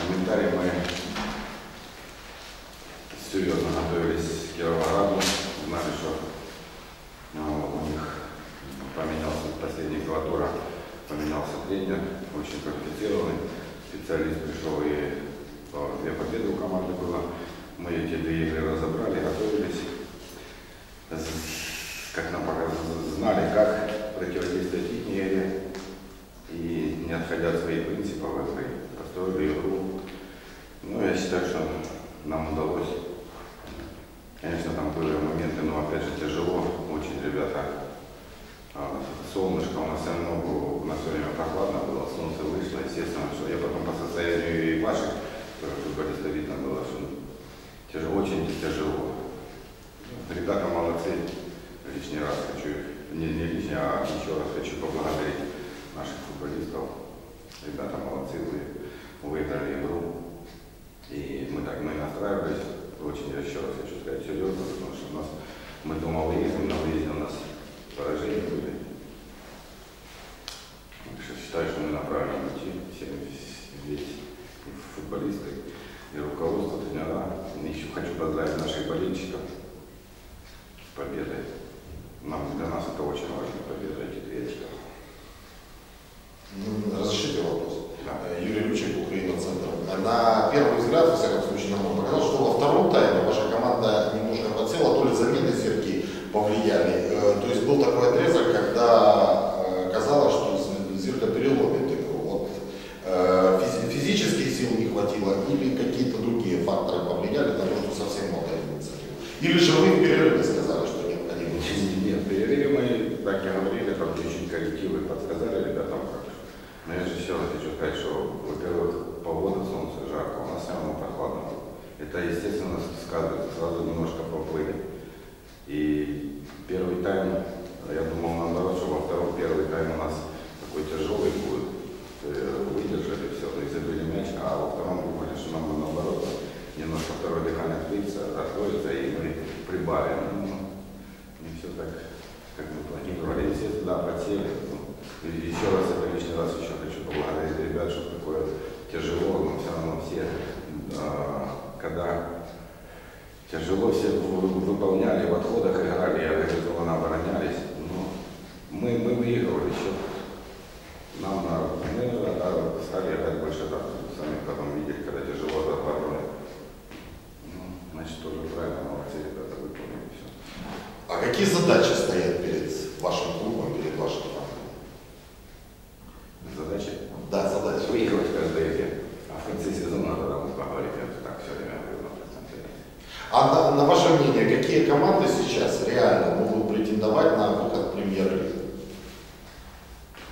комментарий. Мы серьезно готовились к Кировограду, знали, что ну, у них поменялся последний два поменялся тренер, очень квалифицированный специалист пришел и э, две победы у команды было. Мы эти две игры разобрали, готовились. Как нам показывали, знали, как противодействовать их игре и не отходя от своих принципов, игры, построили игру. Ну, я считаю, что нам удалось. Конечно, там были моменты, но опять же тяжело. Очень ребята а, Солнышко у нас все равно было, у нас все время прохладно было, солнце вышло, естественно, что я потом по состоянию и ваших футболистов видно было, что тяжело, очень тяжело. Ребята молодцы, лишний раз хочу, не, не лишний, а еще раз хочу поблагодарить наших футболистов. Ребята молодцы, вы выиграли игру. И мы так мы настраивались, очень раз хочу сказать, серьезно, потому что у нас мы дома выездим, на выезде у нас поражения были. Так что считаю, что мы на правильном пути, все весь футболисты, и руководство тренера. Еще хочу поздравить наших болельщиков с победой. Нам, для нас это очень важно, победа Или же вы в перерыве сказали, что необходимо? Нет, в перерыве мы так и говорили, там чуть-чуть коррективы подсказали ребятам. как. Но я же раз хочу сказать, что, во-первых, погода, солнце, жарко, у нас все равно прохладно. Это, естественно, сказывается, сразу немножко поплыли. И первый тайм, я думал, наоборот, что во втором первый тайм у нас такой тяжелый будет. Э, Выдержали все, то есть забили мяч, а во втором думали, что нам наоборот немножко второе дыхание открыться, откроется, и мы прибавим. Ну, не все так, как мы да, подсели. Ну, и еще раз, это лишний раз еще хочу поблагодарить ребят, что такое тяжело, но все равно все, а, когда тяжело все вы- выполняли, в отходах играли, я организованно оборонялись. Ну, мы, мы выигрывали счет. Нам на, мы а, стали играть больше так. Сами потом видели, когда тяжело за обороной. Ну, значит, тоже правильно, молодцы ребята выполнили все. А какие задачи стоят перед вашим клубом, перед вашей командой? Задачи Да, задачи. выигрывать каждый игре. А в конце сезона тогда мы поговорим, это так все время говорю на пресс-конференции. А на, на ваше мнение, какие команды сейчас реально могут претендовать на выход в премьер-лигу?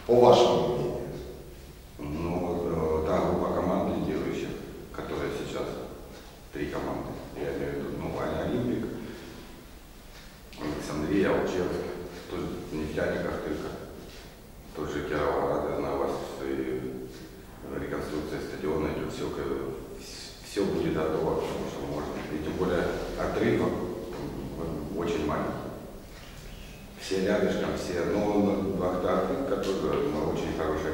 По вашему мнению. Все рядышком, все, ну, Ахтырка тоже ну, очень хорошая